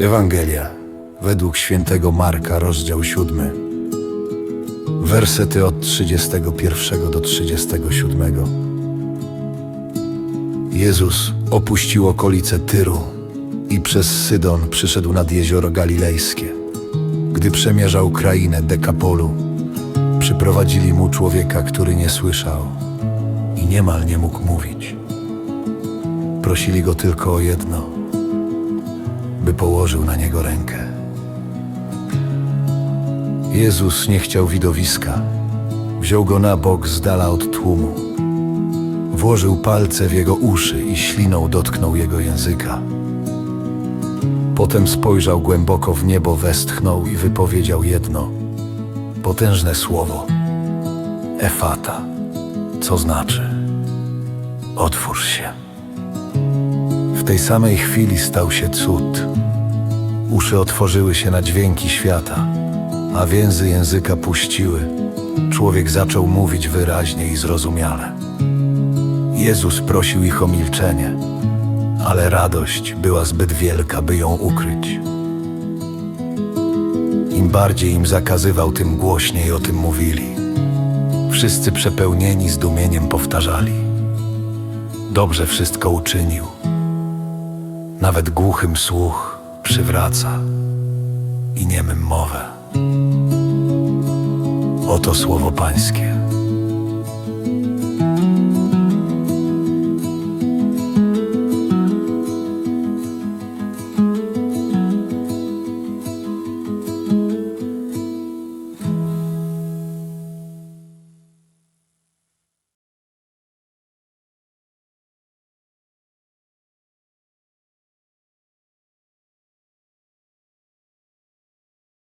Ewangelia według świętego Marka, rozdział 7. Wersety od 31 do 37. Jezus opuścił okolice Tyru i przez Sydon przyszedł nad jezioro Galilejskie. Gdy przemierzał krainę Dekapolu, przyprowadzili mu człowieka, który nie słyszał i niemal nie mógł mówić. Prosili go tylko o jedno – by położył na niego rękę. Jezus nie chciał widowiska. Wziął go na bok z dala od tłumu. Włożył palce w jego uszy i śliną dotknął jego języka. Potem spojrzał głęboko w niebo, westchnął i wypowiedział jedno potężne słowo: Efata, co znaczy: Otwórz się. Tej samej chwili stał się cud. Uszy otworzyły się na dźwięki świata, a więzy języka puściły. Człowiek zaczął mówić wyraźnie i zrozumiale. Jezus prosił ich o milczenie, ale radość była zbyt wielka, by ją ukryć. Im bardziej im zakazywał, tym głośniej o tym mówili. Wszyscy przepełnieni zdumieniem powtarzali: Dobrze wszystko uczynił. Nawet głuchym słuch przywraca i niemym mowę. Oto słowo Pańskie.